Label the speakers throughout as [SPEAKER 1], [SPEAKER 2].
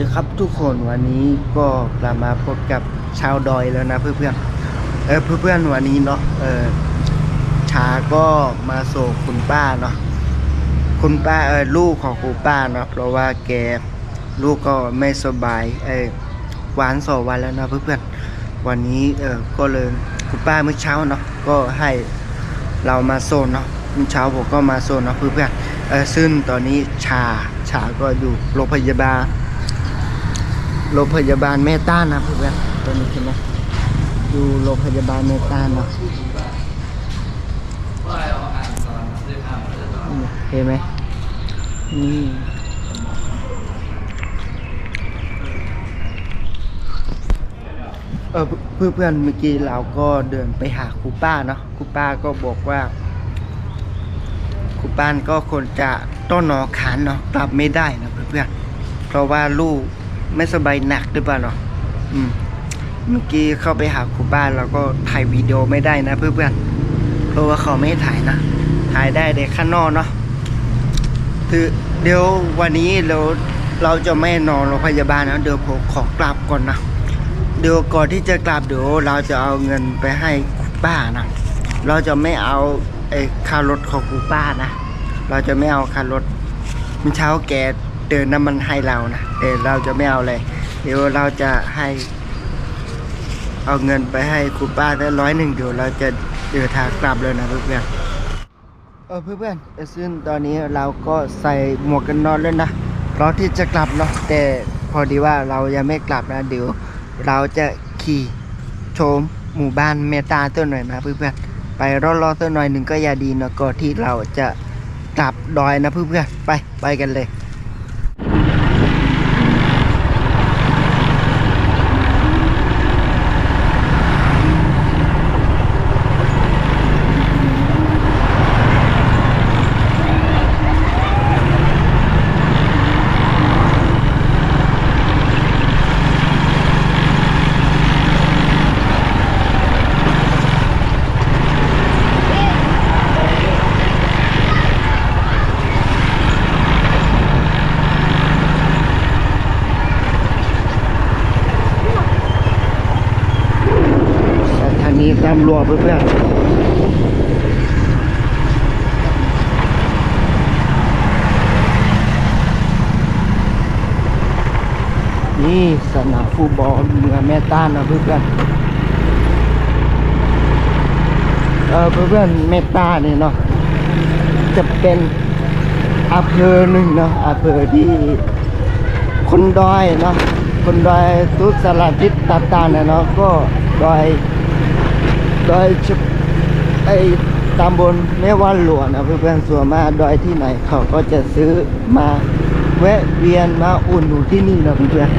[SPEAKER 1] ดีครับทุกคนวันนี้ก็กลับมาพบกับชาวดอยแล้วนะเพื่อนๆเออเพื่อนๆวันนี้เนาะเออชาก็มาส่งคุณป้าเนาะคุณป้าเออลูกของคุณป้าเนาะเพราะว่าแกลูกก็ไม่สบายเออหวานสองวันแล้วนะเพื่อนๆวันนี้เออก็เลยคุณป้าเมื่อเช้าเนาะก็ให้เรามาโซนเนาะเมื่อเช้าผมก็มาโซนเนาะเพื่อนๆเออซึ่งตอนนี้ชาชาก็อยู่โรงพยาบาล โรงพยาบาลเมตตานะเพื่อนตัวนี้ใช่ไหมอยู่โรงพยาบาลเมตตาเนาะเห็นไหมนี่เออเพื่อนเพื่อนเมื่อกี้เราก็เดินไปหาครูป้าเนาะครูป้าก็บอกว่าครูป้านก็คนจะต้นหนอขานเนาะกลับไม่ได้นะเพื่อนเพื่อนเพราะว่าลูก ไม่สบายหนักหรือเปล่าเนาะเมื่อกี้เข้าไปหาครูบ้านเราก็ถ่ายวิดีโอไม่ได้นะเพื่อนๆเพราะว่าเขาไม่ให้ถ่ายนะ ถ่ายได้แต่ข้างนอกเนาะคือเดี๋ยววันนี้เราเราจะไม่นอนโรงพยาบาลนะเดี๋ยวผมขอกลับก่อนนะเดี๋ยวก่อนที่จะกลับเดี๋ยวเราจะเอาเงินไปให้ครูป้านะเราจะไม่เอาไอ้ค่ารถของครูป้านะ เราจะไม่เอาค่ารถมื่อเช้าแก เดินน้ำมันให้เรานะแต่เราจะไม่เอาเลย เดี๋ยวเราจะให้ เอาเงินไปให้ครูป้าได้ร้อยหนึ่งเดี๋ยวเราจะเดินทางกลับเลยนะเพื่อนๆเออเพื่อนๆซึ่งตอนนี้เราก็ใส่หมวกกันน็อกแล้วนะเพราะที่จะกลับเนาะแต่พอดีว่าเรายังไม่กลับนะเดี๋ยวเราจะขี่ชมหมู่บ้านเมตาตัวหน่อยนะเพื่อนๆไปรอๆตัวหน่อยหนึ่งก็ย่าดีเนาะก่อนที่เราจะกลับดอยนะเพื่อนๆไปไปกันเลย แต่ ทางนี้ตำรวเพื่อนๆนี่สนามฟุตบอลเมืองแม่ต้านนะเพื่อนๆเออเพื่อนๆแม่ต้าเนี่ยเนาะจะเป็นอำเภอหนึ่งเนาะอำเภอที่คนดอยเนาะคนดอยทุกสารทิศต่างๆเนี่ยเนาะก็ดอย ดอยชุไอตำบลแม่ว่านหลวงนะเพื่อนๆส่วนมากดอยที่ไหนเขาก็จะซื้อมาแวะเวียนมาอุ่นหนูที่นี่นะเพื่อนๆ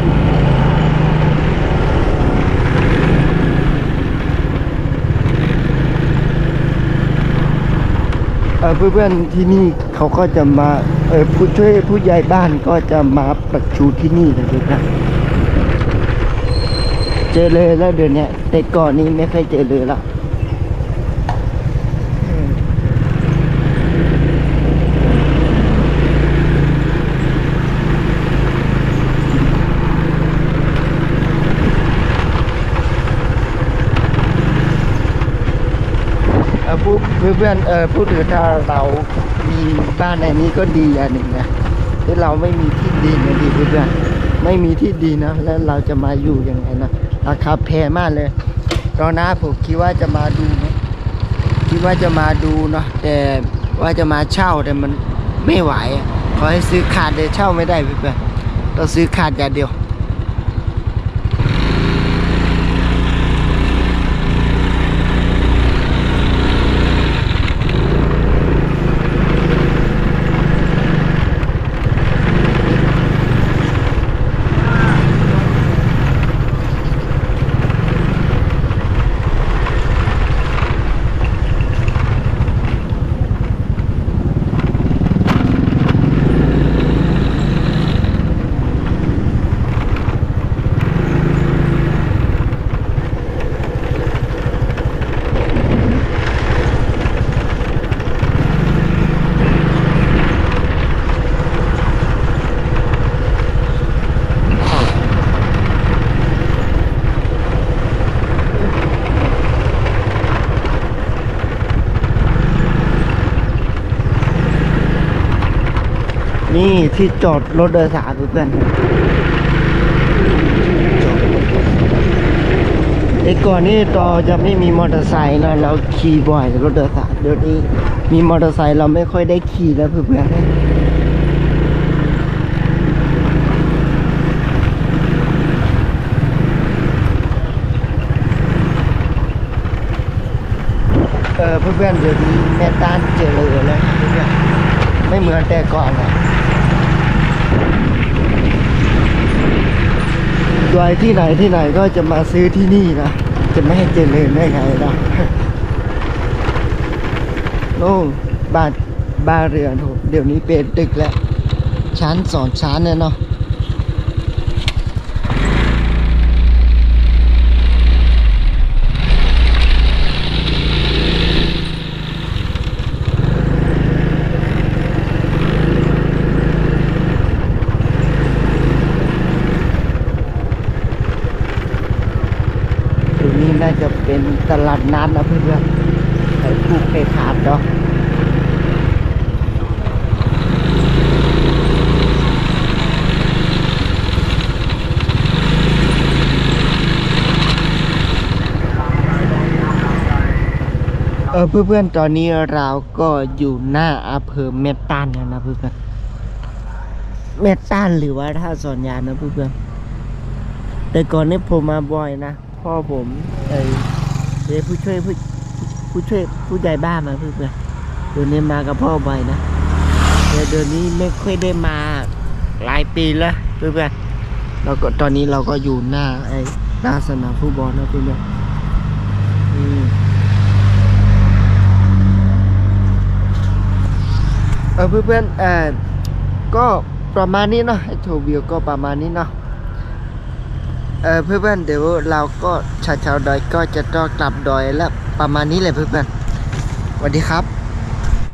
[SPEAKER 1] เออเพื่อนๆที่นี่เขาก็จะมาเออผู้ช่วยผู้ใหญ่บ้านก็จะมาประชุมที่นี่นะเพื่อนๆเจอเลยแล้วเดี๋ยวนี้แต่ก่อนนี้ไม่เคยเจอเลยละเอ่อเพื่อนเออพูดถึงถ้าเรามีบ้านในนี้ก็ดีอย่างหนึ่งนะที่เราไม่มีที่ดินนะดีเพื่อนไม่มีที่ดินะแล้วเราจะมาอยู่ยังไงนะราคาแพงมากเลยตอนน้าผมคิดว่าจะมาดูนะคิดว่าจะมาดูเนาะแต่ว่าจะมาเช่าแต่มันไม่ไหวขอให้ซื้อขาดแต่เช่าไม่ได้เพื่อนต้องซื้อขาดอย่างเดียว เที่จอดรถโดยสารเพื่อนๆแต่ก่อนนี่ต่อจะไม่มีมอเตอร์ไซค์นะเราขี่บ่อยรถโดยสารเดี๋ยวนี้มีมอเตอร์ไซค์เราไม่ค่อยได้ขี่แล้วเพื่อนเออเพื่อนๆเดี๋ยวนี้แม่ต้านเจริญแล้วเพื่อนไม่เหมือนแต่ก่อนอะ โดยที่ไหนที่ไหนก็จะมาซื้อที่นี่นะ จะไม่ให้เจริญได้ไงนะโน่นบ้านบ้านเรือนโหเดี๋ยวนี้เป็นตึกแล้ว ชั้นสองชั้นเนี่ยเนาะ นี้น่าจะเป็นตลาดนัดนะเพื่อนๆไปผูกไปขาดเนาะเออเพื่อนๆ ตอนนี้เราก็อยู่หน้าอำเภอเมตตันแล้วนะเพื่อนๆ เมตตันหรือว่าท่าสอนยานนะเพื่อนๆ แต่ก่อนนี้ผมมาบ่อยนะ พ่อผมเออเป็นผู้ช่วยผู้ผู้ช่วยผู้ใหญ่บ้านมาเพื่อนเดี๋ยวนี้มากับพ่อบ่อยนะแต่เดี๋ยวนี้ไม่ค่อยได้มาหลายปีแล้วเพื่อนเราก็ตอนนี้เราก็อยู่หน้าไอ้หน้าสนามฟุตบอลนะเพื่อนเออเพื่อนๆเออก็ประมาณนี้เนาะไอ้โชว์วิวก็ประมาณนี้เนาะ เออเพื่อนๆเดี๋ยวเราก็ชาวชาวๆดอยก็จะต้องกลับดอยแล้วประมาณนี้เลยเพื่อนๆสวัสดีครับ